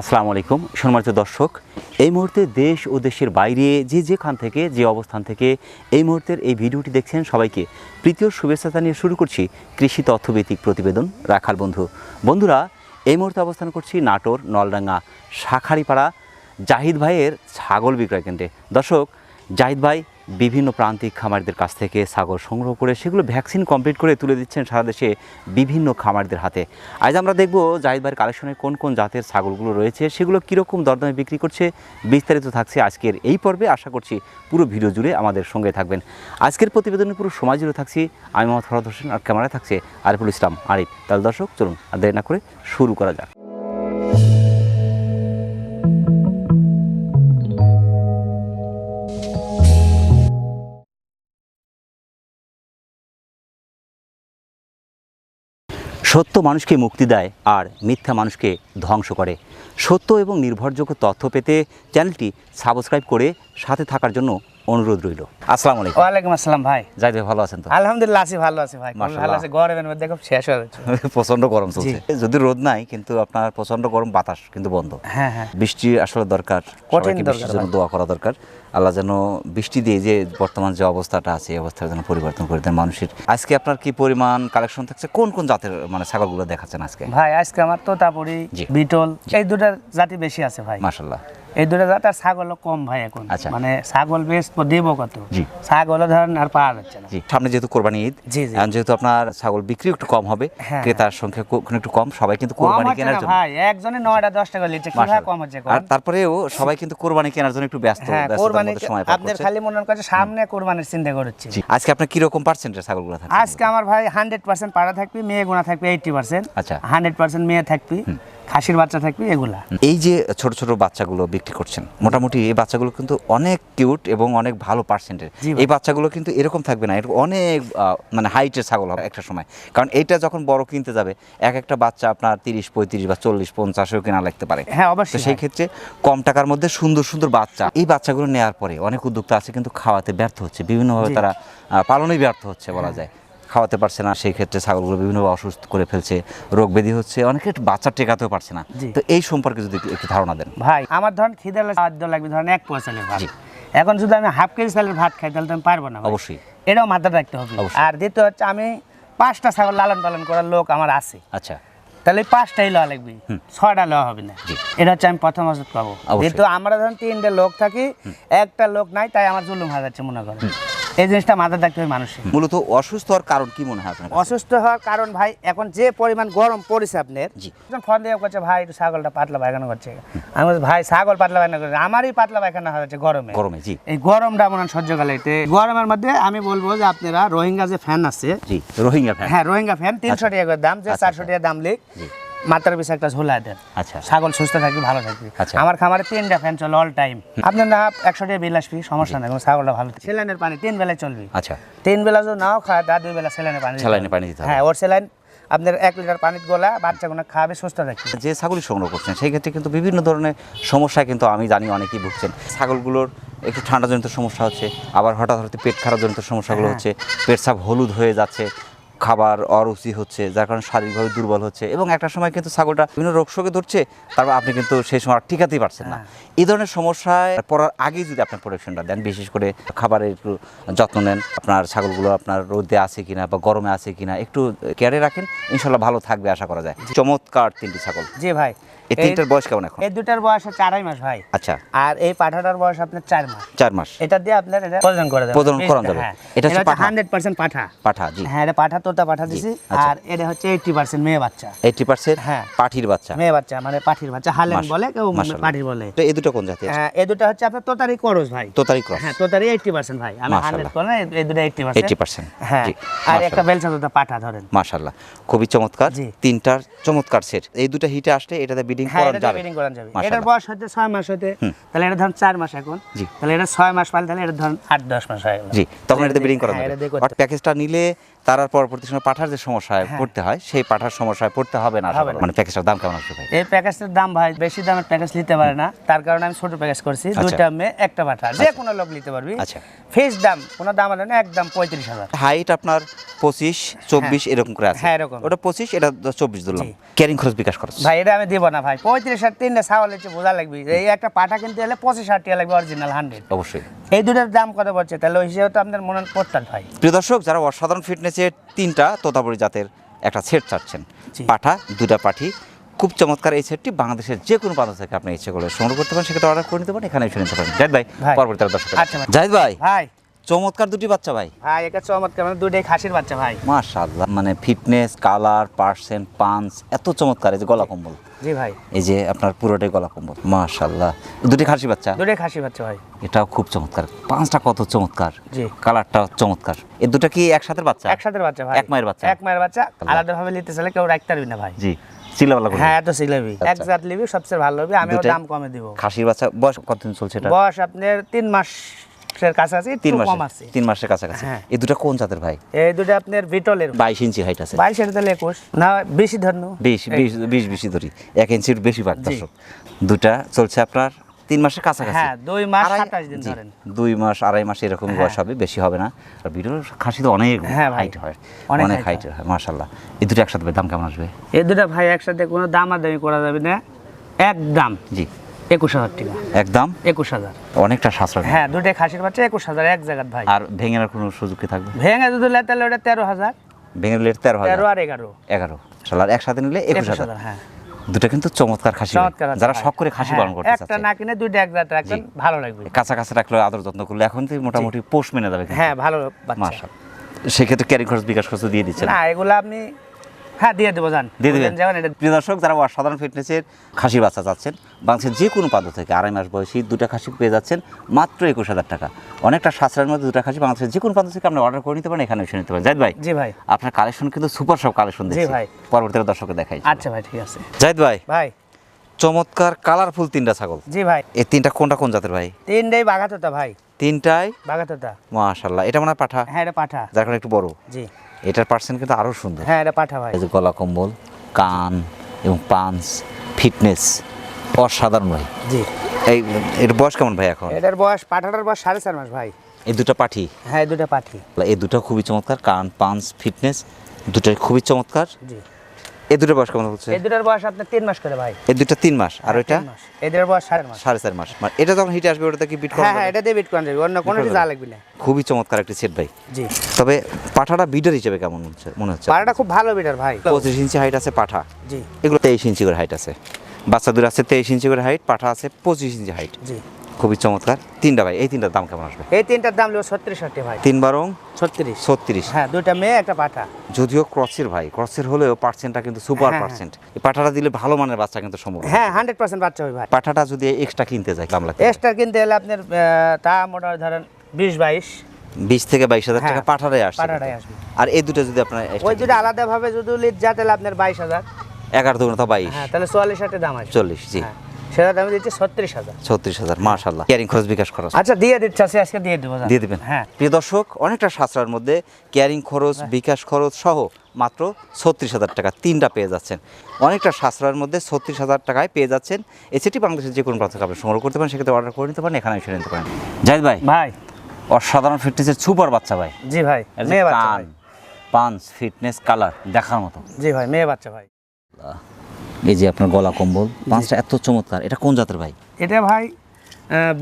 আসসালামু আলাইকুম, সম্মানিত দর্শক, এই মুহূর্তে দেশ ও দেশের বাইরে যে যেখান থেকে, যে অবস্থান থেকে এই মুহূর্তের এই ভিডিওটি দেখছেন সবাইকে প্রীতীয় শুভেচ্ছা জানিয়ে শুরু করছি কৃষি তথ্যভিত্তিক প্রতিবেদন রাখাল বন্ধু। বন্ধুরা, এই মুহূর্তে অবস্থান করছি নাটোর নলডাঙ্গা শাখারিপাড়া জাহিদ ভাইয়ের ছাগল বিক্রয় কেন্দ্রে। দর্শক, জাহিদ ভাই বিভিন্ন প্রান্তিক খামারদের কাছ থেকে ছাগল সংগ্রহ করে সেগুলো ভ্যাকসিন কমপ্লিট করে তুলে দিচ্ছেন সারা দেশে বিভিন্ন খামারদের হাতে। আজ আমরা দেখব জাহিদ ভাইয়ের কালেকশনে কোন কোন জাতের ছাগলগুলো রয়েছে, সেগুলো কীরকম দরদামে বিক্রি করছে, বিস্তারিত থাকছে আজকের এই পর্বে। আশা করছি পুরো ভিডিও জুড়ে আমাদের সঙ্গে থাকবেন। আজকের প্রতিবেদনে পুরো সময় জুড়ে থাকছি, আমি মোহাম্মদ ফরাদ হোসেন, আর ক্যামেরায় থাকছে আরিফুল ইসলাম। আরিফ, তাহলে দর্শক, চলুন আর দেরি না করে শুরু করা যাক। সত্য মানুষকে মুক্তি দেয় আর মিথ্যা মানুষকে ধ্বংস করে। সত্য এবং নির্ভরযোগ্য তথ্য পেতে চ্যানেলটি সাবস্ক্রাইব করে সাথে থাকার জন্য অনুরোধ রইল। আসসালামু আলাইকুম। ওয়ালাইকুম আসসালাম ভাই। ভাই ভালো আছেন তো? আলহামদুলিল্লাহ আছি ভালো আছি ভাই। ভালো। আছে। গরমের মধ্যে খুব শেষ হয়ে যাচ্ছে। প্রচণ্ড গরম চলছে। যদি রোদ নাই কিন্তু আপনার প্রচণ্ড গরম বাতাস কিন্তু বন্ধ। হ্যাঁ হ্যাঁ। বৃষ্টি আসলে দরকার। কঠিন দরকার বৃষ্টির জন্য দোয়া করা দরকার। আল্লাহ যেন বৃষ্টি দিয়ে যে বর্তমান যে অবস্থাটা আছে এই অবস্থার যেন পরিবর্তন করে দেন মানুষের। আজকে আপনার কি পরিমাণ কালেকশন থাকছে? কোন কোন জাতের মানে ছাগলগুলো দেখাচ্ছেন আজকে? ভাই আজকে আমার তোতাপুরি জি। বিটল এই দুটার জাতি বেশি আছে ভাই। মাশাল্লাহ এই দুটা জাত আর ছাগল কম ভাই এখন। আচ্ছা। মানে ছাগল বেশ দিব কত। ছাগল ধরেন আর পাওয়া যাচ্ছে না। সামনে যেহেতু কোরবানি ঈদ যেহেতু আপনার ছাগল বিক্রি একটু কম হবে হ্যাঁ, ক্রেতার সংখ্যা একটু কম সবাই কিন্তু কোরবানি কেনার জন্য। ভাই একজনে নয়টা দশ টাকা লিটার কীভাবে কম হচ্ছে আর তারপরেও সবাই কিন্তু কোরবানি কেনার জন্য একটু ব্যস্ত হ্যাঁ কোরবানি আপনার খালি মনে করছে সামনে কোরবানির চিন্তা করছি। জি আজকে আপনার কি রকম পার্সেন্টের ছাগলগুলো থাকছে আজকে আমার ভাই হান্ড্রেড পার্সেন্ট পাড়া থাকবে মেয়ে গোনা থাকবে এইটটি পার্সেন্ট আচ্ছা। হান্ড্রেড পার্সেন্ট মেয়ে থাকবে খাসির বাচ্চা থাকবে এগুলা। এই যে ছোট ছোট বাচ্চাগুলো বিক্রি করছেন। মোটামুটি এই বাচ্চাগুলো কিন্তু অনেক কিউট এবং অনেক ভালো পার্সেন্টের এই বাচ্চাগুলো কিন্তু এরকম থাকবে না এরকম অনেক মানে হাইটের ছাগল হবে একটা সময়। কারণ এইটা যখন বড় কিনতে যাবে এক একটা বাচ্চা আপনার তিরিশ পঁয়ত্রিশ বা চল্লিশ পঞ্চাশেও কেনা লাগতে পারে। হ্যাঁ অবশ্যই সেই ক্ষেত্রে কম টাকার মধ্যে সুন্দর সুন্দর বাচ্চা এই বাচ্চাগুলো নেওয়ার পরে অনেক উদ্যোক্তা আছে কিন্তু খাওয়াতে ব্যর্থ হচ্ছে। বিভিন্নভাবে তারা পালনেই ব্যর্থ হচ্ছে বলা যায়। খাওয়াতে পারছে না সেই ক্ষেত্রে ছাগলগুলো বিভিন্নভাবে অসুস্থ করে ফেলছে রোগ ব্যাধি হচ্ছে অনেকে বাচ্চা টেকাতেও পারছে না। তো এই সম্পর্কে যদি একটু- ধারণা দেন। ভাই আমার ধরেন খিদে খাদ্য লাগবে ধরেন এক পোয়া চালের ভাত। এখন যদি আমি হাফ কেজি চালের ভাত খাই তাহলে তো আমি পারব না অবশ্যই। এটাও মাথায় রাখতে হবে। আর দ্বিতীয় হচ্ছে আমি পাঁচটা ছাগল লালন পালন করার লোক আমার আছে। আচ্ছা। তাহলে পাঁচটাই লওয়া লাগবে। ছয়টা লওয়া হবে না। এটা হচ্ছে আমি প্রথম ওষুধ পাবো। যেহেতু আমরা ধরেন তিনটে লোক থাকি একটা লোক নাই তাই আমার জুলুম হয়ে যাচ্ছে মনে করেন। এই জিনিসটা মাথায় রাখতে হবে মানুষের। মূলত অসুস্থ হওয়ার কারণ কি মনে হয় আপনার অসুস্থ হওয়ার কারণ ভাই এখন যে পরিমাণ গরম পড়েছে আপনার। যখন ফোন দিয়ে করছে ভাই একটু ছাগলটা পাতলা পায়খানা করছে। আমি বলছি ভাই ছাগল পাতলা পায়খানা করছে। আমারই পাতলা পায়খানা হয়েছে গরমে। গরমে জি। এই গরমটা মনে হয় সহ্য কালাইতে গরমের মধ্যে আমি বলব যে আপনারা রোহিঙ্গা যে ফ্যান আছে জি রোহিঙ্গা ফ্যান। হ্যাঁ রোহিঙ্গা ফ্যান তিনশো টাকা করে দাম যে আচ্ছা, চারশো টাকা দাম লিখ। মাত্রার পিছনে একটা ঝোলা দেন। আচ্ছা। ছাগল সুস্থ থাকবে ভালো থাকবে। আচ্ছা। আমার খামারে তিনটা ফ্যান চলে অল টাইম আপনার না একশো টাকা বিল আসবি সমস্যা নেই ছাগলটা ভালো। সেলাইনের পানি তিন বেলায় চলবে। আচ্ছা। তিন বেলা যদি নাও খায় তার দুই বেলা সেলাইনের পানি হবে। পানি দিতে। হ্যাঁ ওর সেলাইন আপনার এক লিটার পানির গোলা বাচ্চাগুলো খাবে সুস্থ থাকবে। যে ছাগলই সংগ্রহ করছেন সেই ক্ষেত্রে কিন্তু বিভিন্ন ধরনের সমস্যা কিন্তু আমি জানি অনেকেই ভুগছেন। ছাগলগুলোর একটু ঠান্ডাজনিত সমস্যা হচ্ছে আবার হঠাৎ হঠাৎ পেট খারাপজনিত সমস্যাগুলো হ্যাঁ। হচ্ছে পেট সাপ হলুদ হয়ে যাচ্ছে খাবার অরুচি হচ্ছে যার কারণে শারীরিকভাবে দুর্বল হচ্ছে এবং একটা সময় কিন্তু ছাগলটা বিভিন্ন রোগ শোকে ধরছে তারপর আপনি কিন্তু সেই সময় আর টিকাতেই পারছেন না। হ্যাঁ। এই ধরনের সমস্যায় পড়ার আগেই যদি আপনার প্রোটেকশনটা দেন বিশেষ করে খাবারের একটু যত্ন নেন আপনার ছাগলগুলো আপনার রোদে আছে কিনা বা গরমে আছে কিনা একটু কেয়ারে রাখেন ইনশাল্লাহ ভালো থাকবে আশা করা যায়। চমৎকার তিনটি ছাগল। জি ভাই। এই তিনটার বয়স কেমন এখন? এই দুটার বয়স হচ্ছে আড়াই মাস ভাই। আচ্ছা। আর এই পাঠাটার বয়স আপনার চার মাস। চার মাস। এটা দিয়ে আপনার এটা প্রদান করে দেবেন করানো যাবে। এটা হচ্ছে হান্ড্রেড পার্সেন্ট পাঠা। পাঠা জি। হ্যাঁ এটা পাঠা তোতা পাঠা দিছি। আচ্ছা। আর এটা হচ্ছে এইটটি পার্সেন্ট মেয়ে বাচ্চা। এইটি পার্সেন্ট হ্যাঁ। পাঠির বাচ্চা? মেয়ে বাচ্চা মানে পাঠির বাচ্চা। হালেন বলে কেউ পাঠির বলে। তো এই দুটো কোন জাতি হ্যাঁ এই দুটো হচ্ছে আপনার তোতারি করস ভাই। তোতারি ক্রস। হ্যাঁ তোতারি এইটটি পার্সেন্ট ভাই। আমি হান্ড্রেড করে এই দুটো এইটি পার্সেন্ট। পার্সেন্ট হ্যাঁ। আর একটা বেলচা তোতা পাঠা ধরেন। মাশাল্লাহ খুবই চমৎকার। তিনটার চমৎকার সেট এই দুটো হিটে আসলে এটাতে হ্যাঁ করানো যাবে। ব্রিডিং করানো যাবে। এটার বয়স হচ্ছে ছয় মাস হতে তাহলে এটা ধরুন চার মাস এখন। জি। তাহলে এটা ছয় মাস পালে তাহলে এটা ধরুন আট দশ মাস হয়ে গেল। জি তখন এটা ব্রিডিং করা হ্যাঁ, যাবে। প্যাকেজটা নিলে তার আর পরবর্তী সময় পাঠার যে সমস্যায় হ্যাঁ। পড়তে হয় সেই পাঠার সমস্যায় পড়তে হবে না। মানে প্যাকেজটার দাম কেমন আসবে ভাই এই প্যাকেজটার দাম ভাই বেশি দামের প্যাকেজ নিতে পারে না। তার কারণে আমি ছোট প্যাকেজ করছি দুইটা মেয়ে একটা পাঠা যে কোনো লোক নিতে পারবি। আচ্ছা। ফিক্স দাম কোনো দাম আছে না একদম পঁয়ত্রিশ হাজার। হাইট আপনার পঁচিশ চব্বিশ এরকম করে আছে। হ্যাঁ, এরকম। ওটা পঁচিশ এটা চব্বিশ জি। ক্যারিং খরচ বিকাশ খরচ। ভাই এটা আমি দিব না ভাই। পঁয়ত্রিশ হাজার তিনটে ছাগল হচ্ছে বোঝা লাগবে। এই একটা পাঠা কিনতে হলে পঁচিশ হাজার টাকা লাগবে অরিজিনাল হান্ড্রেড অবশ্যই। এই দুটার দাম কত পড়ছে? তাহলে ওই হিসেবে তো আপনার মনে পড়তাম ভাই। প্রিয় দর্শক যারা অসাধারণ ফিটনেসের তিনটা তোতাপুরি জাতের একটা সেট চাচ্ছেন। পাঠা দুটা পাঠি। খুব চমৎকার এই সেটটি বাংলাদেশের যে কোনো প্রান্ত থেকে আপনি ইচ্ছে করলে সংগ্রহ করতে পারেন। সেক্ষেত্রে অর্ডার করে নিতে পারেন। এখানে এসে নিতে পারেন। জাহিদ ভাই। পরবর্তী দর্শক আচ্ছা ভাই। জাহিদ ভাই। ভাই। চমৎকার দুটি বাচ্চা ভাই। ভাই এটা চমৎকার মানে দুটোই খাসির বাচ্চা ভাই। মাশাআল্লাহ মানে ফিটনেস কালার পার্সেন্ট পাঞ্চ এত চমৎকার এই যে গলা কম্বল। জি ভাই। এই যে আপনার পুরোটাই গলা কম্বল মাশাআল্লাহ। দুটি খাসি বাচ্চা? দুটোই খাসি বাচ্চা ভাই। এটাও খুব চমৎকার পাঁচটা কত চমৎকার জি। কালারটা চমৎকার। এই দুটো কি একসাথে বাচ্চা? একসাথে বাচ্চা ভাই। এক মায়ের বাচ্চা? এক মায়ের বাচ্চা আলাদাভাবে নিতে চাইলে কেউ রাখতে পারবি না ভাই। জি হ্যাঁ এত সিলাবি। এক আচ্ছা। জাত লিবি সবচেয়ে ভালো হবে দুটাই? দাম কমে দিব। খাসির বাচ্চা বয়স কতদিন চলছে এটা? বয়স আপনার তিন মাসের কাছাকাছি তিন মাসে তিন মাসের কাছাকাছি। হ্যাঁ। এই দুটো কোন জাতের ভাই? এই দুটো আপনার বিটলের বাইশ ইঞ্চি হাইট আছে। বাইশ এটা তাহলে একুশ। না বেশি ধরন বিশ বিশ বিশ বেশি ধরি। এক ইঞ্চির বেশি ভাগ দর্শক। দুটা চলছে আপনার তিন মাসের কাছাকাছি। হ্যাঁ দুই মাস সাতাশ দিন ধরেন। দুই মাস আড়াই মাস এরকম বয়স হবে বেশি হবে না। আর বিটল খাসি তো অনেক হ্যাঁ হাইট হয়। অনেক অনেক হাইটের হয়। মাশাল্লাহ এই দুটো একসাথে দাম কেমন আসবে? এই দুটো ভাই একসাথে কোনো দামাদামি করা যাবে না। একদম জি। একুশ হাজার টাকা। একদম? একুশ হাজার। অনেকটা সাশ্রয়। হ্যাঁ দুটাই খাসির বাচ্চা একুশ হাজার এক জায়গার ভাই। আর ভেঙে কোনো সুযোগ কি থাকবে? ভেঙে যদি লেয় তাহলে ওটা তেরো হাজার। ভেঙে নিলে তেরো হাজার। তেরো আর এগারো। এগারো। সালার একসাথে নিলে একুশ হাজার। হ্যাঁ। দুটো কিন্তু চমৎকার খাসি যারা শখ করে খাসি হ্যাঁ, পালন করতে একটা না কিনে দুইটা এক জাত রাখবেন ভালো লাগবে। কাছা কাছা রাখলে আদর যত্ন করলে এখন তো মোটামুটি পোষ মেনে যাবে হ্যাঁ ভালো বাচ্চা। সেক্ষেত্রে ক্যারি খরচ বিকাশ খরচ দিয়ে দিচ্ছেন। না এগুলো আপনি হ্যাঁ দিয়ে দেবো যান। দিয়ে দেবেন। যেমন এটা প্রিয় দর্শক যারা সাধারণ ফিটনেসের খাসি বাচ্চা চাচ্ছেন বাংলাদেশের যে কোনো পাদ্য থেকে আড়াই মাস বয়সী দুটা খাসি পেয়ে যাচ্ছেন মাত্র একুশ হাজার টাকা। অনেকটা সাশ্রয়ের মধ্যে দুটা খাসি বাংলাদেশের যে কোনো প্রান্ত থেকে আপনি অর্ডার করে নিতে পারেন এখানে এসে নিতে পারেন। জাহিদ ভাই জি ভাই। আপনার কালেকশন কিন্তু সুপার সব কালেকশন দেখছি। ভাই। পরবর্তীতে দর্শকে দেখাই। আচ্ছা ভাই ঠিক আছে। জাহিদ ভাই ভাই। চমৎকার কালারফুল তিনটা ছাগল। জি ভাই। এই তিনটা কোনটা কোন জাতের ভাই? তিনটাই বাঘাতোতা ভাই। তিনটাই? বাঘাতোতা। মাশাল্লাহ এটা মনে হয় পাঠা। হ্যাঁ এটা পাঠা। যার কারণে একটু বড়। জি। এটার পার্সেন্ট কিন্তু আরও সুন্দর। হ্যাঁ এটা পাঠা ভাই। গলা কম্বল কান এবং পাঞ্চ ফিটনেস অসাধারণ ভাই। জি। এই এর বয়স কেমন ভাই এখন? এটার বয়স পাঠাটার বয়স সাড়ে চার মাস ভাই। এই দুটো পাঠি? হ্যাঁ এই দুটো পাঠি। এই দুটো খুবই চমৎকার কান পাঞ্চ ফিটনেস দুটোই খুবই চমৎকার। জি। এই বয়স কেমন হচ্ছে? এই দুটোর বয়স আপনার তিন মাস করে ভাই। এই দুটো তিন মাস আর ওইটা? এই দুটোর বয়স সাড়ে মাস। সাড়ে চার মাস। মানে এটা যখন হিটে আসবে ওটাতে কি বিট করা হ্যাঁ হ্যাঁ এটা দিয়ে বিট করা যাবে অন্য কোনোটি যা লাগবে না। খুবই চমৎকার একটি সেট ভাই। জি। তবে পাঠাটা বিডার হিসেবে কেমন হচ্ছে মনে হচ্ছে পাঠাটা খুব ভালো বিটার ভাই। পঁচিশ ইঞ্চি হাইট আছে পাঠা। জি। এগুলো তেইশ ইঞ্চি করে হাইট আছে। বাচ্চা দূর আছে তেইশ ইঞ্চি করে হাইট পাঠা আছে পঁচিশ ইঞ্চি হাইট জি। খুবই চমৎকার। তিনটা ভাই এই তিনটার দাম কেমন আসবে? এই তিনটার দাম নেব ছত্রিশ ষাটটি ভাই। তিন বারং? ছত্রিশ। ছত্রিশ। হ্যাঁ দুইটা মেয়ে একটা পাঠা। যদিও ক্রসের ভাই ক্রসের হলেও পার্সেন্টটা কিন্তু সুপার হ্যাঁ, পার্সেন্ট এই পাঠাটা দিলে ভালো মানের বাচ্চা কিন্তু সম্ভব হ্যাঁ হান্ড্রেড পার্সেন্ট বাচ্চা হবে ভাই। পাঠাটা যদি এক্সট্রা কিনতে যায় লাগবে এক্সট্রা কিনতে হলে আপনার তা মোটামুটি ধরেন বিশ বাইশ। বিশ থেকে বাইশ হাজার টাকা হ্যাঁ, পাঠাটাই আসছে পাঠাটাই আসবে। আর এই দুটো যদি আপনার ওই দুটো আলাদাভাবে যদি লিট যা তাহলে আপনার বাইশ হাজার। এগারো দুগুণ তো বাইশ। হ্যাঁ তাহলে চুয়াল্লিশ হাজার দাম আসবে। চল্লিশ জি। হ্যাঁ সেটা দামে দিচ্ছি ছত্রিশ হাজার। ছত্রিশ হাজার মার্শাল্লাহ ক্যারিং খরচ বিকাশ খরচ। আচ্ছা দিয়ে দিচ্ছি আজকে আজকে দিয়ে দেবো দিয়ে দিবেন। হ্যাঁ। প্রিয় দর্শক অনেকটা সাশ্রয়ের মধ্যে ক্যারিং খরচ বিকাশ খরচ সহ মাত্র ছত্রিশ হাজার টাকা তিনটা পেয়ে যাচ্ছেন। অনেকটা সাশ্রয়ের মধ্যে ছত্রিশ হাজার টাকায় পেয়ে যাচ্ছেন এছাড়া বাংলাদেশের যে কোনো প্রান্ত আপনি সংগ্রহ করতে পারেন সেক্ষেত্রে অর্ডার করে নিতে পারেন এখানে এসে নিতে পারেন। জাহিদ ভাই ভাই। অসাধারণ ফিটনেসের সুপার বাচ্চা ভাই। জি ভাই মেয়ে বাচ্চা পাঞ্চ ফিটনেস কালার দেখার মতো। জি ভাই মেয়ে বাচ্চা ভাই। এই যে আপনার গলা কম্বল পাঁচটা এত চমৎকার। এটা কোন জাতের ভাই? এটা ভাই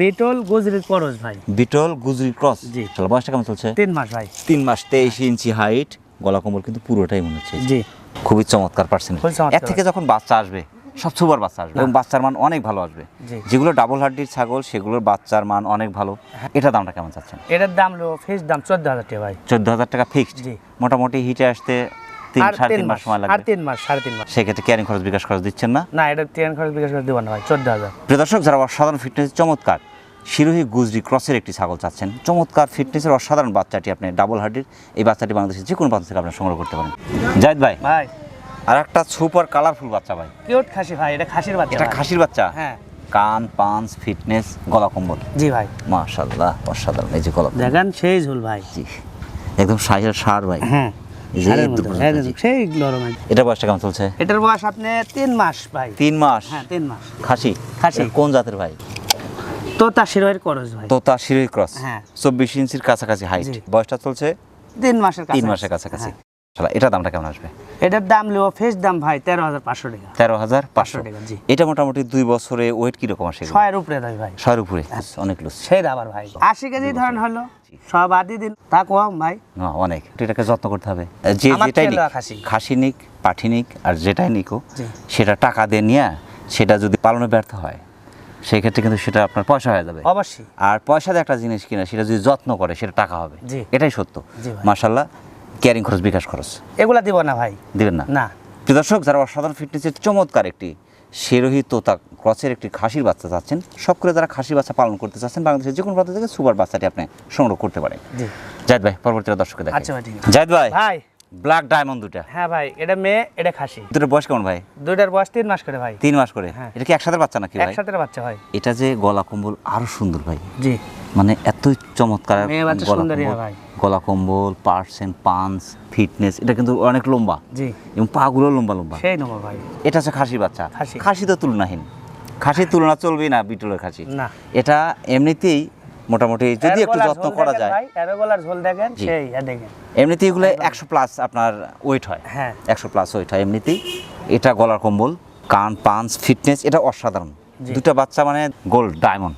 বিটল গুজরির ক্রস ভাই। বিটল গুজরি ক্রস? জি। চলো বয়সটা কেমন চলছে? তিন মাস ভাই। তিন মাস তেইশ ইঞ্চি হাইট গলা কম্বল কিন্তু পুরোটাই মনে হচ্ছে। জি। খুবই চমৎকার পার্সেন্ট এর থেকে যখন বাচ্চা আসবে সব সুপার বাচ্চা আসবে এবং বাচ্চার মান অনেক ভালো আসবে। যেগুলো ডাবল হাড্ডির ছাগল সেগুলোর বাচ্চার মান অনেক ভালো। এটা দামটা কেমন চাচ্ছেন? এটার দাম লো ফিস দাম চোদ্দ হাজার টাকা ভাই। চোদ্দ হাজার টাকা ফিক্সড জি। মোটামুটি হিটে আসতে আর তিন মাস মাস সময় আর তিন মাস সাড়ে তিন মাস। সেক্ষেত্রে ক্যারিং খরচ বিকাশ খরচ দিচ্ছেন না? না এটা ট্রেন খরচ বিকাশ করে দেবো না ভাই চোদ্দ হাজার। প্রিয় দর্শক যারা অসাধারণ ফিটনেস চমৎকার। শিরোহী গুজরি ক্রসের একটি ছাগল চাচ্ছেন। চমৎকার ফিটনেসের অসাধারণ বাচ্চাটি আপনি ডাবল হার্ডির এই বাচ্চাটি বাংলাদেশের যে কোনো প্রান্ত থেকে আপনি সংগ্রহ করতে পারেন। জাহিদ ভাই ভাই। আর একটা সুপার কালারফুল বাচ্চা ভাই। কিউট খাসি ভাই এটা খাসির বাচ্চা এটা খাসির বাচ্চা? হ্যাঁ। কান পাঞ্চ ফিটনেস গলা কম্বল। জি ভাই। মাশাল্লাহ অসাধারণ এই যে গলা। দেখেন সেই ঝুল ভাই। জি একদম সাইজের সার ভাই। হ্যাঁ। হ্যাঁ, জি। সেই নরম এটা বয়সটা কেমন চলছে? এটার বয়স আপনি তিন মাস ভাই। তিন মাস? হ্যাঁ তিন মাস। খাসি? খাসি। কোন জাতের ভাই? তো শিরোয়ের করজ ভাই। তো তার ক্রস? হ্যাঁ। চব্বিশ ইঞ্চির কাছাকাছি হাইট বয়সটা চলছে? তিন মাসের তিন মাসের কাছাকাছি। এটার দামটা কেমন আসবে? এটার দাম ফেস দাম ভাই তেরো হাজার পাঁচশো টাকা। তেরো হাজার পাঁচশো। টাকা, জি। এটা মোটামুটি দুই বছরে ওয়েট কীরকম আসে? ছয়ের উপরে ভাই। ছয়ের উপরে? অনেক লুজ সেই আবার ভাই। আশি কেজি ধরেন হলো। সব আদি দিন। তা কম ভাই। অনেক। এটাকে যত্ন করতে হবে। যে যেটাই খাসি। নিক পাঠি নিক আর যেটাই নিকো সেটা টাকা দিয়ে নিয়ে সেটা যদি পালনে ব্যর্থ হয় সেই ক্ষেত্রে কিন্তু সেটা আপনার পয়সা হয়ে যাবে। অবশ্যই। আর পয়সা দিয়ে একটা জিনিস কিনা সেটা যদি যত্ন করে সেটা টাকা হবে। এটাই সত্য। মার্শাল্লাহ ক্যারিং খরচ বিকাশ খরচ। এগুলা দিব না ভাই। দিবেন না? না। প্রিয় দর্শক যারা অসাধারণ ফিটনেসের চমৎকার একটি সেরোহি তোতা ক্রসের একটি খাসির বাচ্চা চাচ্ছেন সব করে যারা খাসির বাচ্চা পালন করতে চাচ্ছেন বাংলাদেশের যে কোনো প্রান্ত থেকে সুপার বাচ্চাটি আপনি সংগ্রহ করতে পারেন। জায়দ ভাই পরবর্তী দর্শককে দেখেন। আচ্ছা ভাই ঠিক আছে। জায়দ ভাই ভাই। ব্ল্যাক ডায়মন্ড দুটা হ্যাঁ ভাই এটা মেয়ে এটা খাসি। দুটোর বয়স কেমন ভাই? দুটার বয়স তিন মাস করে ভাই। তিন মাস করে? হ্যাঁ। এটা কি একসাথে বাচ্চা নাকি ভাই? একসাথে বাচ্চা ভাই এটা যে গলা কম্বল আরও সুন্দর ভাই। জি। মানে এতই চমৎকার গলা কম্বল। পার্সেন্ট পাঞ্চ ফিটনেস এটা কিন্তু অনেক লম্বা। জি। এবং পাগুলো লম্বা লম্বা। সেই নেব ভাই। এটা হচ্ছে খাসির বাচ্চা। খাসি। খাসি তো তুলনাহীন। খাসির তুলনা চলবেই না বিটলের খাসি। না। এটা এমনিতেই মোটামুটি যদি একটু যত্ন করা যায়। ভাই এর গলার ঝোল দেখেন সেই দেখেন। এমনিতেই এগুলো একশো প্লাস আপনার ওয়েট হয়। হ্যাঁ। একশো প্লাস ওয়েট হয় এমনিতেই। এটা গলার কম্বল কান পাঞ্চ ফিটনেস এটা অসাধারণ। দুটা বাচ্চা মানে গোল্ড ডায়মন্ড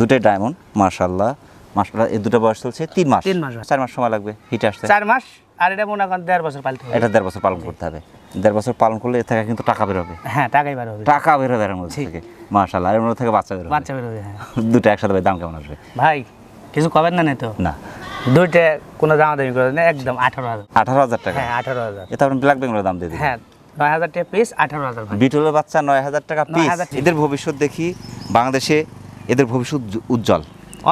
দুটাই ডায়মন্ড মার্শাল্লাহ মার্শাল্লাহ এই দুটো বয়স চলছে তিন মাস। তিন মাস। চার মাস সময় লাগবে হিটে আসতে। চার মাস আর এটা মনে করেন দেড় বছর পালতে হবে। এটা দেড় বছর পালন করতে হবে। দেড় বছর পালন করলে এর থেকে কিন্তু টাকা বেরোবে। হ্যাঁ টাকাই বার হবে টাকা বেরোবে এর মধ্যে থেকে। মার্শাল্লাহ এর মধ্যে থেকে বাচ্চা বেরোবে। বাচ্চা বেরোবে হ্যাঁ। দুটো একসাথে ভাই দাম কেমন আসবে? ভাই কিছু কবেন না তো না। দুইটা কোনো দামা দামি করে না একদম আঠারো হাজার। আঠারো হাজার টাকা? হ্যাঁ আঠারো হাজার। এটা আপনি ব্ল্যাক বেঙ্গলের দাম দিয়ে হ্যাঁ নয় হাজার টাকা পিস আঠারো হাজার বিটলের বাচ্চা নয় হাজার টাকা পিস এদের ভবিষ্যৎ দেখি। বাংলাদেশে এদের ভবিষ্যৎ উজ্জ্বল।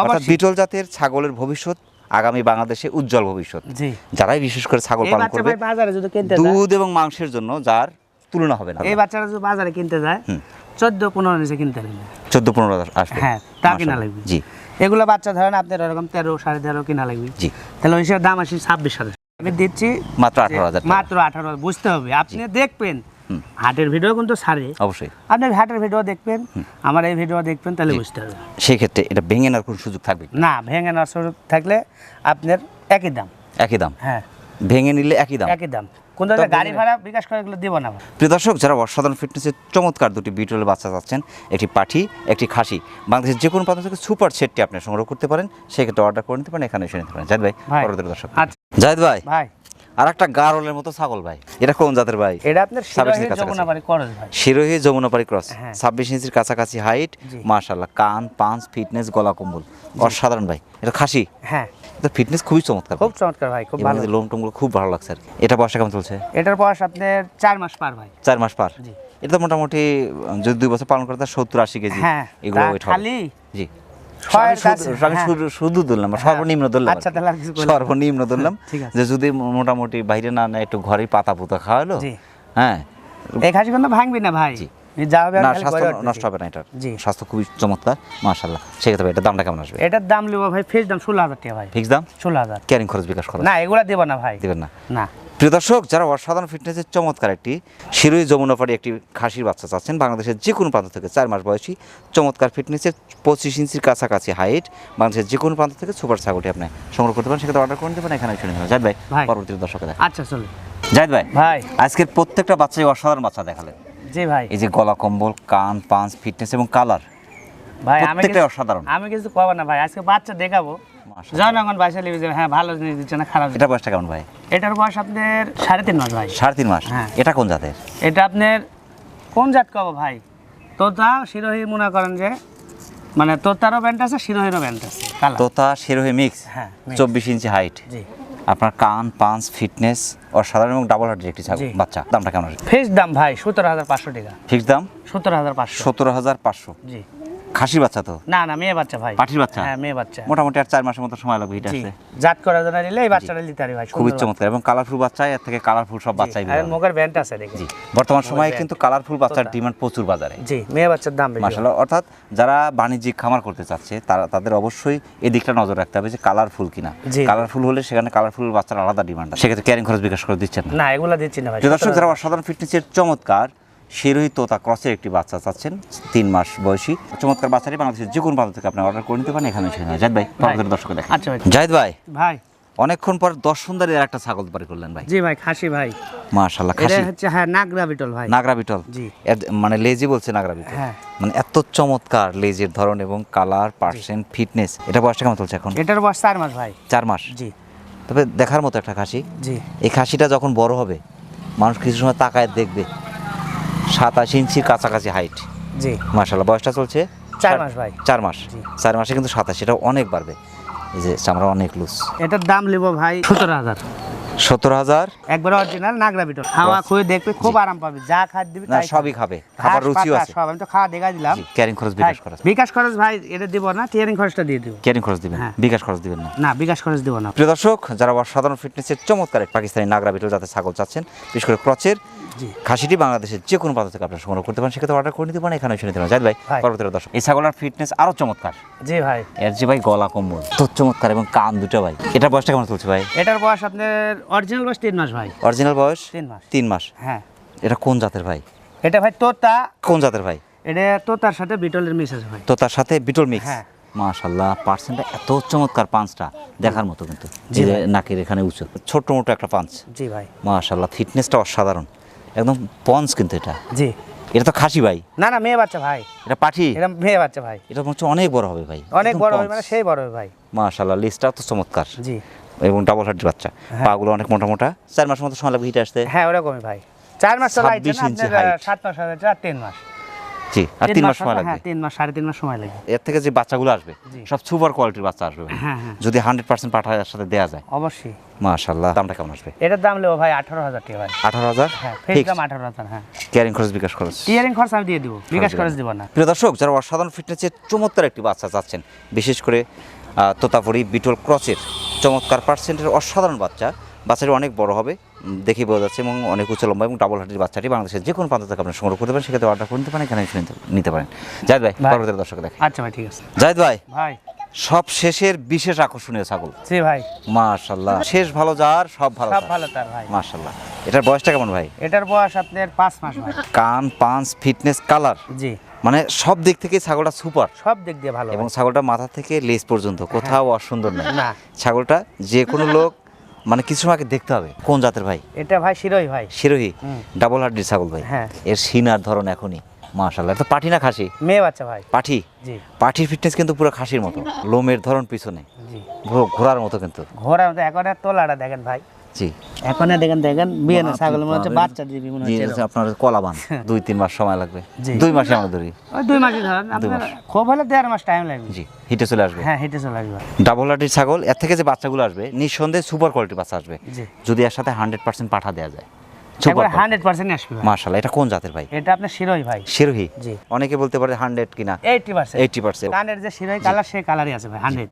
অর্থাৎ বিটল জাতের ছাগলের ভবিষ্যৎ আগামী বাংলাদেশে উজ্জ্বল ভবিষ্যৎ। যারাই বিশেষ করে ছাগল পালন করবে দুধ এবং মাংসের জন্য যার তুলনা হবে না। এই বাচ্চাটা যদি বাজারে কিনতে যায় চোদ্দ পনেরো নিচে কিনতে হবে। চোদ্দ পনেরো হাজার আসবে। হ্যাঁ তা কিনা লাগবে। জি। এগুলো বাচ্চা ধরেন আপনার এরকম তেরো সাড়ে তেরো কিনা লাগবে। জি। তাহলে ওই হিসেবে দাম আসি ছাব্বিশ হাজার। আমি দিচ্ছি মাত্র আঠারো হাজার মাত্র আঠারো হাজার। বুঝতে হবে। আপনি দেখবেন হাটের ভিডিও কিন্তু ছাড়ে অবশ্যই। আপনি হাটের ভিডিও দেখবেন আমার এই ভিডিও দেখবেন তাহলে বুঝতে হবে। সেই ক্ষেত্রে এটা ভেঙে নেওয়ার কোনো সুযোগ থাকবে না ভেঙে নেওয়ার সুযোগ থাকলে আপনার একই দাম। একই দাম? হ্যাঁ। ভেঙে নিলে একই দাম? একই দাম। কোন জায়গায় গাড়ি ভাড়া বিকাশ করে এগুলো দিব না প্রিয় দর্শক যারা অসাধারণ ফিটনেসের চমৎকার দুটি বিটলের বাচ্চা চাচ্ছেন একটি পাঠি একটি খাসি বাংলাদেশের যে কোনো প্রান্ত থেকে সুপার সেটটি আপনি সংগ্রহ করতে পারেন সেক্ষেত্রে অর্ডার করে নিতে পারেন এখানে এসে নিতে পারেন। জাহিদ ভাই দর্শক। আচ্ছা। জাহিদ ভাই। ভাই। আর একটা গারলের মতো ছাগল ভাই। এটা কোন জাতের ভাই? এটা আপনার শিরোহী কাছাকাছি। যমুনাবাড়ি করজ ভাই। শিরোহী যমুনাপাড়ি ক্রস হ্যাঁ। ছাব্বিশ ইঞ্চির কাছাকাছি হাইট জি। মাশাল্লাহ কান পাঁচ ফিটনেস গলা কম্বল। অসাধারণ ভাই। এটা খাসি? হ্যাঁ। এটা ফিটনেস খুবই চমৎকার খুব চমৎকার ভাই খুব ভালো। লোম টোমগুলো খুব ভালো লাগছে আর এটা বয়সটা কেমন চলছে? এটার বয়স আপনার চার মাস পার ভাই। চার মাস পার? জি। এটা তো মোটামুটি যদি দুই বছর পালন করে তার সত্তর আশি কেজি। হ্যাঁ। এগুলো ওয়েট হবে। খালি? জি। শুধু- হ্যাঁ। শুধু- ধরলাম না, সর্বনিম্ন ধরলাম আচ্ছা, না। সর্বনিম্ন ধরলাম যে যদি মোটামুটি বাইরে না নেয় একটু ঘরে পাতা পুতা খাওয়ালো হ্যাঁ। এই খাসি কিন্তু ভাঙবি না ভাই? না স্বাস্থ্য নষ্ট হবে না এটার। স্বাস্থ্য খুবই চমৎকার মাশাল্লাহ সেক্ষেত্রে এটা দামটা কেমন আসবে? এটার দাম লিব ভাই ফেস দাম ষোলো হাজার টাকা ভাই। ফিক্স দাম? ষোলো হাজার। ক্যারিং খরচ বিকাশ খরচ? না এগুলা দেবো না ভাই। দেবেন না? না। প্রিয় দর্শক যারা অসাধারণ ফিটনেসের চমৎকার একটি শিরোই যমুনাপাড়ি একটি খাসির বাচ্চা চাচ্ছেন বাংলাদেশের যে কোনো প্রান্ত থেকে চার মাস বয়সী চমৎকার ফিটনেসের পঁচিশ ইঞ্চির কাছাকাছি হাইট বাংলাদেশের যে কোনো প্রান্ত থেকে সুপার ছাগলটি আপনি সংগ্রহ করতে পারেন। সেক্ষেত্রে অর্ডার করে নিতে পারেন এখানে শুনে নেবেন। জাহিদ ভাই। পরবর্তী দর্শক আচ্ছা চলো জাহিদ ভাই ভাই। আজকের প্রত্যেকটা বাচ্চাই অসাধারণ বাচ্চা দেখালেন। জি ভাই। এই যে গলা কম্বল কান পাঁচ ফিটনেস এবং কালার ভাই আমি অসাধারণ। আমি কিছু কব না ভাই আজকে বাচ্চা দেখাবো। জনগণ বাসা লিখে যাবে হ্যাঁ ভালো জিনিস দিচ্ছে না খারাপ এটা বয়সটা কেমন ভাই? এটার বয়স আপনার সাড়ে তিন মাস ভাই। সাড়ে তিন মাস। হ্যাঁ। এটা কোন জাতের? এটা আপনার কোন জাত কব ভাই? তোতা শিরোহী মনে করেন যে মানে তোতারও ব্যান্ড আছে শিরোহিরও ব্যান্ড আছে তোতা শিরোহে মিক্স হ্যাঁ, চব্বিশ ইঞ্চি হাইট জি। আপনার কান পাঁচ ফিটনেস অসাধারণ এবং ডাবল হার্টের একটি ছাগল। বাচ্চা দামটা কেমন? ফেস দাম ভাই সতেরো হাজার পাঁচশো টাকা। ফিক্স দাম? সতেরো হাজার পাঁচশো। সতেরো হাজার পাঁচশো। জি। খাসির বাচ্চা তো? না না মেয়ে বাচ্চা ভাই। পাঠির বাচ্চা? হ্যাঁ মেয়ে বাচ্চা। মোটামুটি আর চার মাসের মতো সময় লাগবে এটা আসতে জাত করার জন্য নিলে এই বাচ্চাটা নিতে পারি ভাই খুবই চমৎকার এবং কালারফুল বাচ্চা এর থেকে কালারফুল সব বাচ্চাই বাচ্চা। আর বের ব্যান্ড আছে দেখি জি বর্তমান সময়ে কিন্তু কালারফুল বাচ্চার ডিমান্ড প্রচুর বাজারে। জি মেয়ে বাচ্চার দাম বেশি। মাসাল্লাহ অর্থাৎ যারা বাণিজ্যিক খামার করতে চাচ্ছে তারা তাদের অবশ্যই এদিকটা নজর রাখতে হবে যে কালারফুল কিনা। কালারফুল হলে সেখানে কালারফুল বাচ্চার আলাদা ডিমান্ড আছে। সেক্ষেত্রে ক্যারিং খরচ বিকাশ করে দিচ্ছেন না। না এগুলা দিচ্ছি না ভাই। দর্শক যারা অসাধারণ ফিটনেসের চমৎকার শিরোহী তোতা ক্রসের একটি বাচ্চা চাচ্ছেন তিন মাস বয়সী। চমৎকার বাচ্চাটি বাংলাদেশের যে কোনো প্রান্ত থেকে আপনি অর্ডার করে নিতে পারেন এখানে এসে জাহিদ ভাই পরবর্তী দর্শক দেখেন। আচ্ছা জাহিদ ভাই ভাই। অনেকক্ষণ পর দশ সুন্দরের একটা ছাগল বাড়ি করলেন ভাই। জি ভাই খাসি ভাই। মাশাল্লাহ এটা খাসি হচ্ছে হ্যাঁ নাগরা বিটল ভাই। নাগরা বিটল। জি। মানে লেজি বলছে নাগরা বিটল। হ্যাঁ। মানে এত চমৎকার লেজের ধরন এবং কালার পার্সেন্ট ফিটনেস এটা বয়সটা কেমন চলছে এখন? এটার বয়স চার মাস ভাই। চার মাস? জি। তবে দেখার মতো একটা খাসি। জি। এই খাসিটা যখন বড় হবে মানুষ কিছু সময় তাকায় দেখবে। সাতাশ ইঞ্চির কাছাকাছি হাইট জি। মাশাল্লাহ বয়সটা চলছে? চার মাস ভাই। চার মাস। চার মাসে কিন্তু সাতাশ এটা অনেক বাড়বে। এই যে চামড়া অনেক লুজ এটার দাম নেব ভাই সতেরো হাজার। সত্তর হাজার? একবার অরিজিনাল নাগরা বিটল। খাওয়া খুঁয়ে দেখবে খুব আরাম পাবে। যা দিবি না সবই খাবে। খাবার রুচিও আছে। সব আমি তো খাওয়া দেখা দিলাম। ক্যারিং খরচ বিকাশ খরচ। বিকাশ খরচ ভাই এটা দিব না টিয়ারিং খরচটা দিয়ে দিব। ক্যারিং খরচ দিবেন? হ্যাঁ। বিকাশ খরচ দিবেন না? না বিকাশ খরচ দিব না। প্রিয় দর্শক যারা অসাধারণ ফিটনেসের চমৎকার পাকিস্তানি নাগরা বিটল যাতে ছাগল চাচ্ছেন বিশেষ করে ক্রচের জি খাসিটি বাংলাদেশের যে কোনো প্রান্ত থেকে আপনারা সংগ্রহ করতে পারেন সেক্ষেত্রে অর্ডার করে নিতে পারেন এখানে শুনে নিতে পারেন। জাহিদ ভাই। পরবর্তী দর্শক এই ছাগলের ফিটনেস আরও চমৎকার। জি ভাই। এর যে ভাই গলা কম্বল তো চমৎকার এবং কান দুটো ভাই। এটার বয়সটা কেমন চলছে ভাই? এটার বয়স আপনার অরিজিনাল বয়স তিন মাস ভাই। অরিজিনাল বয়স? তিন মাস। তিন মাস। হ্যাঁ। এটা কোন জাতের ভাই? এটা ভাই তোতা। কোন জাতের ভাই? এটা তোতার সাথে বিটলের মিস আছে ভাই। তো তার সাথে বিটল মিক্স হ্যাঁ। মাশাল্লাহ পার্সেন্টটা এত চমৎকার পাঁচটা দেখার মতো কিন্তু। যে নাকের এখানে উঁচু ছোট্ট মোটো একটা পাঁচ জি ভাই। মাশাল্লাহ ফিটনেসটা অসাধারণ। একদম পঞ্চ কিন্তু এটা। জি। এটা তো খাসি ভাই। না না মেয়ে বাচ্চা ভাই। এটা পাঠি? এটা মেয়ে বাচ্চা ভাই। এটা হচ্ছে অনেক বড় হবে ভাই। অনেক বড় হবে মানে সেই বড় হবে ভাই। মাশাআল্লাহ লিস্টটা তো চমৎকার। জি। এবং ডাবল হার্ট বাচ্চা। পাগুলো অনেক মোটা মোটা। চার মাসের মতো সময় লাগবে হিটে আসতে। হ্যাঁ ওরকমই ভাই। চার মাস তো 26 ইঞ্চি আপনার সাত মাস হবে আর তিন মাস। জি আর তিন মাস সময় হ্যাঁ লাগবে? তিন মাস সাড়ে তিন মাস সময় লাগবে। এর থেকে যে বাচ্চাগুলো আসবে সব সুপার কোয়ালিটির বাচ্চা আসবে। হ্যাঁ হ্যাঁ। যদি হান্ড্রেড পার্সেন্ট পাঠার সাথে দেওয়া যায়। অবশ্যই। মাশাল্লাহ দামটা কেমন আসবে? এটার দাম নেব ভাই আঠারো হাজার টাকা ভাই। আঠারো হাজার? হ্যাঁ ফেস দাম আঠারো হাজার হ্যাঁ। ক্যারিং খরচ বিকাশ খরচ? টিয়ারিং খরচ আমি দিয়ে দিব বিকাশ খরচ দিব না। প্রিয় দর্শক যারা অসাধারণ ফিটনেসের চমৎকার একটি বাচ্চা চাচ্ছেন বিশেষ করে তোতাপুরি বিটল ক্রচের চমৎকার পার্সেন্টের অসাধারণ বাচ্চা বাচ্চাটি অনেক বড় হবে। দেখেই বোঝা যাচ্ছে এবং অনেক উচ্চ লম্বা এবং ডাবল হার্টের বাচ্চাটি বাংলাদেশের যে কোনো প্রান্ত থেকে আপনি সংগ্রহ করতে পারেন সেক্ষেত্রে অর্ডার করে নিতে পারেন এখানে নিতে- পারেন। জাহিদ ভাই। পরবর্তী দর্শক দেখে আচ্ছা ভাই ঠিক আছে। জাহিদ ভাই ভাই। সব শেষের বিশেষ আকর্ষণীয় ছাগল। জি ভাই। মাশাল্লাহ শেষ ভালো যার সব ভালো সব ভালো তার ভাই। মাশাল্লাহ এটার বয়সটা কেমন ভাই? এটার বয়স আপনার পাঁচ মাস ভাই। কান পাঁচ ফিটনেস কালার। জি। মানে সব দিক থেকে ছাগলটা সুপার। সব দিক দিয়ে ভালো এবং ছাগলটা মাথা থেকে লেজ পর্যন্ত কোথাও অসুন্দর নেই না। ছাগলটা যে কোনো লোক মানে কিছু সময় আগে দেখতে হবে কোন জাতের ভাই? এটা ভাই শিরোহী ভাই। শিরোহী? ডাবল হার্ডের ছাগল ভাই। হ্যাঁ। এর সিনার ধরন এখনই মাশাল্লাহ তো পাঠি না খাসি? মেয়ে বাচ্চা ভাই। পাঠি? জি। পাঠির ফিটনেস কিন্তু পুরো খাসির মতো। লোমের ধরন পিছনে। জি। ঘোড়ার মতো কিন্তু। ঘোড়ার মতো এখন তোলাটা দেখেন ভাই। জি। এখন দেখেন দেখেন বিয়ে না ছাগল মনে হচ্ছে বাচ্চা দিবি মনে হচ্ছে। আপনার কলাবান। দুই তিন মাস সময় লাগবে। দুই মাসে আমরা ধরি। ওই দুই মাসই ধরেন আপনার খুব হলে দেড় মাস টাইম লাগবে। জি হিটে চলে আসবে। হ্যাঁ হেঁটে চলে আসবে। ডাবল হার্ডির ছাগল এর থেকে যে বাচ্চাগুলো আসবে নিঃসন্দেহে সুপার কোয়ালিটির বাচ্চা আসবে। জি। যদি এর সাথে হান্ড্রেড পার্সেন্ট পাঠা দেওয়া যায়। মার্শাল্লাহ এটা কোন জাতের ভাই? এটা আপনার শিরোই ভাই। শিরোহী? জি। অনেকে বলতে পারে হান্ড্রেড কিনা। এইটি পার্সেন্ট এইটি পার্সেন্ট কানের যে শিরোই কালার সেই কালারই আছে ভাই হান্ড্রেড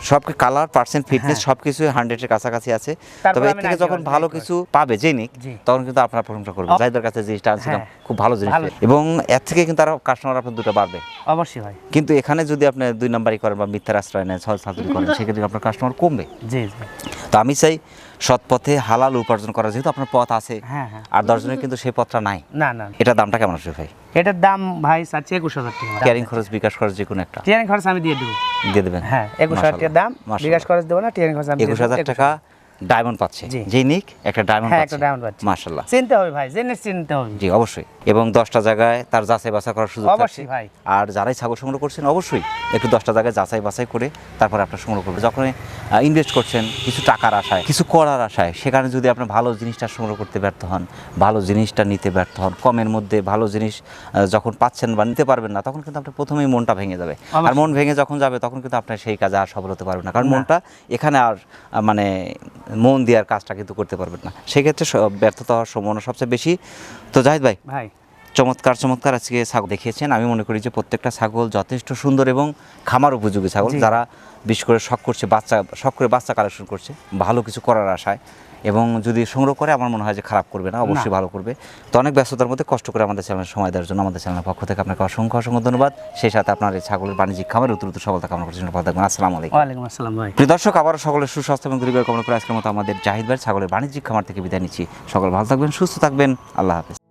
সব কালার পার্সেন্ট ফিটনেস হ্যাঁ। সব কিছু হান্ড্রেডের কাছাকাছি আছে। তবে এর থেকে যখন ভালো কিছু পাবে যে নিক জি। তখন কিন্তু আপনার প্রশংসা করবে অ- যাইদের কাছে জিনিসটা আনছিলাম হ্যাঁ। খুব ভালো জিনিস। এবং এর থেকে কিন্তু আরও কাস্টমার আপনার দুটো বাড়বে। অবশ্যই ভাই। কিন্তু এখানে যদি আপনি দুই নাম্বারই করেন বা মিথ্যার আশ্রয় নেন ছল ছাতুরি করেন সেক্ষেত্রে আপনার কাস্টমার কমবে। জি জি। তো আমি চাই সৎ পথে হালাল উপার্জন করা যেহেতু আপনার পথ আছে। হ্যাঁ হ্যাঁ। আর দশজনের কিন্তু সেই পথটা নাই। না না। এটার দামটা কেমন আসবে ভাই? এটার দাম ভাই চাচ্ছি একুশ হাজার টাকা। টিয়ারিং খরচ বিকাশ খরচ যে কোনো একটা। টিয়ারিং খরচ আমি দিয়ে দেবো। দিয়ে দেবেন? হ্যাঁ একুশ হাজার টাকার দাম বিকাশ খরচ দেবো না টিয়ারিং খরচ আমি একুশ হাজার টাকা ডায়মন্ড পাচ্ছে। জি। যেই নিক একটা ডায়মন্ড হ্যাঁ পাচ্ছে। একটা ডায়মন্ড পাচ্ছি। মাশাল্লাহ চিনতে হবে ভাই জেনে চিনতে হবে। জি অবশ্যই। এবং দশটা জায়গায় তার যাচাই বাছাই করার সুযোগ অবশ্যই ভাই। আর যারাই ছাগল সংগ্রহ করছেন অবশ্যই একটু দশটা জায়গায় যাচাই বাছাই করে তারপরে আপনার সংগ্রহ করবেন। যখন ইনভেস্ট করছেন কিছু টাকার আশায় কিছু করার আশায় সেখানে যদি আপনি ভালো জিনিসটা সংগ্রহ করতে ব্যর্থ হন ভালো জিনিসটা নিতে ব্যর্থ হন কমের মধ্যে ভালো জিনিস যখন পাচ্ছেন বা নিতে পারবেন না তখন কিন্তু আপনার প্রথমেই মনটা ভেঙে যাবে। আর মন ভেঙে যখন যাবে তখন কিন্তু আপনার সেই কাজে আর সফল হতে পারবেন না। কারণ মনটা এখানে আর আহ, মানে দেওয়ার কাজটা কিন্তু করতে পারবেন না। সেক্ষেত্রে ব্যর্থতা হওয়ার সম্ভাবনা সবচেয়ে বেশি। তো জাহিদ ভাই ভাই। চমৎকার চমৎকার আজকে ছাগল দেখিয়েছেন। আমি মনে করি যে প্রত্যেকটা ছাগল যথেষ্ট সুন্দর এবং খামার উপযোগী ছাগল। যারা বিশেষ করে শখ করছে বাচ্চা শখ করে বাচ্চা কালেকশন করছে ভালো কিছু করার আশায়। এবং যদি সংগ্রহ করে আমার মনে হয় যে খারাপ করবে না অবশ্যই ভালো করবে। তো অনেক ব্যস্ততার মধ্যে কষ্ট করে আমাদের চ্যানেল সময় দেওয়ার জন্য আমাদের চ্যানেলের পক্ষ থেকে আপনাকে অসংখ্য অসংখ্য ধন্যবাদ। সেই সাথে আপনার এই ছাগলের বাণিজ্যিক খামার উত্তর উত্তর সফলতা কামনা করছেন ভালো থাকবেন। আসসালামু আলাইকুম। ওয়ালাইকুম আসসালাম ভাই। প্রিয় দর্শক আবারও সকলের সুস্বাস্থ্য এবং দীর্ঘ কামনা করে আজকের মতো আমাদের জাহিদ ভাই ছাগলের বাণিজ্যিক খামার থেকে বিদায় নিচ্ছি। সকল ভালো থাকবেন সুস্থ থাকবেন। আল্লাহ হাফেজ।